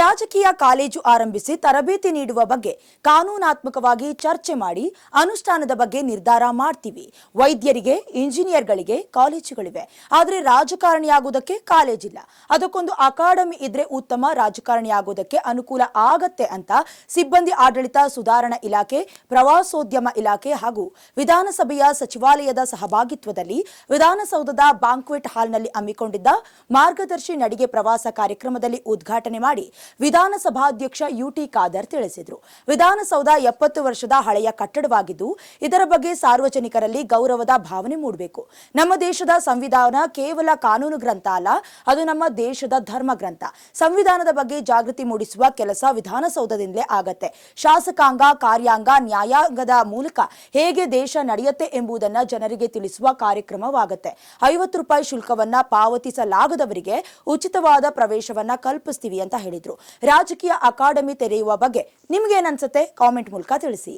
ರಾಜಕೀಯ ಕಾಲೇಜು ಆರಂಭಿಸಿ ತರಬೇತಿ ನೀಡುವ ಬಗ್ಗೆ ಕಾನೂನಾತ್ಮಕವಾಗಿ ಚರ್ಚೆ ಮಾಡಿ ಅನುಷ್ಠಾನದ ಬಗ್ಗೆ ನಿರ್ಧಾರ ಮಾಡ್ತೀವಿ. ವೈದ್ಯರಿಗೆ, ಇಂಜಿನಿಯರ್ಗಳಿಗೆ ಕಾಲೇಜುಗಳಿವೆ. ಆದರೆ ರಾಜಕಾರಣಿಯಾಗುವುದಕ್ಕೆ ಕಾಲೇಜಿಲ್ಲ ಅದಕ್ಕೊಂದು ಅಕಾಡೆಮಿ ಇದ್ರೆ ಉತ್ತಮ ರಾಜಕಾರಣಿಯಾಗುವುದಕ್ಕೆ ಅನುಕೂಲ ಆಗತ್ತೆ ಅಂತ ಸಿಬ್ಬಂದಿ ಆಡಳಿತ, ಸುಧಾರಣಾ ಇಲಾಖೆ, ಪ್ರವಾಸೋದ್ಯಮ ಇಲಾಖೆ ಹಾಗೂ ವಿಧಾನಸಭೆಯ ಸಚಿವಾಲಯದ ಸಹಭಾಗಿತ್ವದಲ್ಲಿ ವಿಧಾನಸೌಧದ ಬ್ಯಾಂಕ್ವೆಟ್ ಹಾಲ್ನಲ್ಲಿ ಹಮ್ಮಿಕೊಂಡಿದ್ದ ಮಾರ್ಗದರ್ಶಿ ನಡಿಗೆ ಪ್ರವಾಸ ಕಾರ್ಯಕ್ರಮದಲ್ಲಿ ಉದ್ಘಾಟನೆ ಮಾಡಿ ವಿಧಾನಸಭಾಧ್ಯಕ್ಷ ಯುಟಿ ಖಾದರ್ ತಿಳಿಸಿದರು. ವಿಧಾನಸೌಧ ಎಪ್ಪತ್ತು ವರ್ಷದ ಹಳೆಯ ಕಟ್ಟಡವಾಗಿದ್ದು, ಇದರ ಬಗ್ಗೆ ಸಾರ್ವಜನಿಕರಲ್ಲಿ ಗೌರವದ ಭಾವನೆ ಮೂಡಬೇಕು. ನಮ್ಮ ದೇಶದ ಸಂವಿಧಾನ ಕೇವಲ ಕಾನೂನು ಗ್ರಂಥ ಅಲ್ಲ, ಅದು ನಮ್ಮ ದೇಶದ ಧರ್ಮ ಗ್ರಂಥ. ಸಂವಿಧಾನದ ಬಗ್ಗೆ ಜಾಗೃತಿ ಮೂಡಿಸುವ ಕೆಲಸ ವಿಧಾನಸೌಧದಿಂದಲೇ ಆಗತ್ತೆ. ಶಾಸಕಾಂಗ, ಕಾರ್ಯಾಂಗ, ನ್ಯಾಯಾಂಗದ ಮೂಲಕ ಹೇಗೆ ದೇಶ ನಡೆಯುತ್ತೆ ಎಂಬುದನ್ನ ಜನರಿಗೆ ತಿಳಿಸುವ ಕಾರ್ಯಕ್ರಮವಾಗುತ್ತೆ. ಐವತ್ತು ರೂಪಾಯಿ ಶುಲ್ಕವನ್ನ ಪಾವತಿಸಲಾಗದವರಿಗೆ ಉಚಿತವಾದ ಪ್ರವೇಶವನ್ನ ಕಲ್ಪಿಸ್ತೀವಿ ಅಂತ ಹೇಳಿದ್ರು. ರಾಜಕೀಯ ಅಕಾಡೆಮಿ ತೆರೆಯುವ ಬಗ್ಗೆ ನಿಮ್ಗೇನನ್ಸುತ್ತೆ ಕಾಮೆಂಟ್ ಮೂಲಕ ತಿಳಿಸಿ.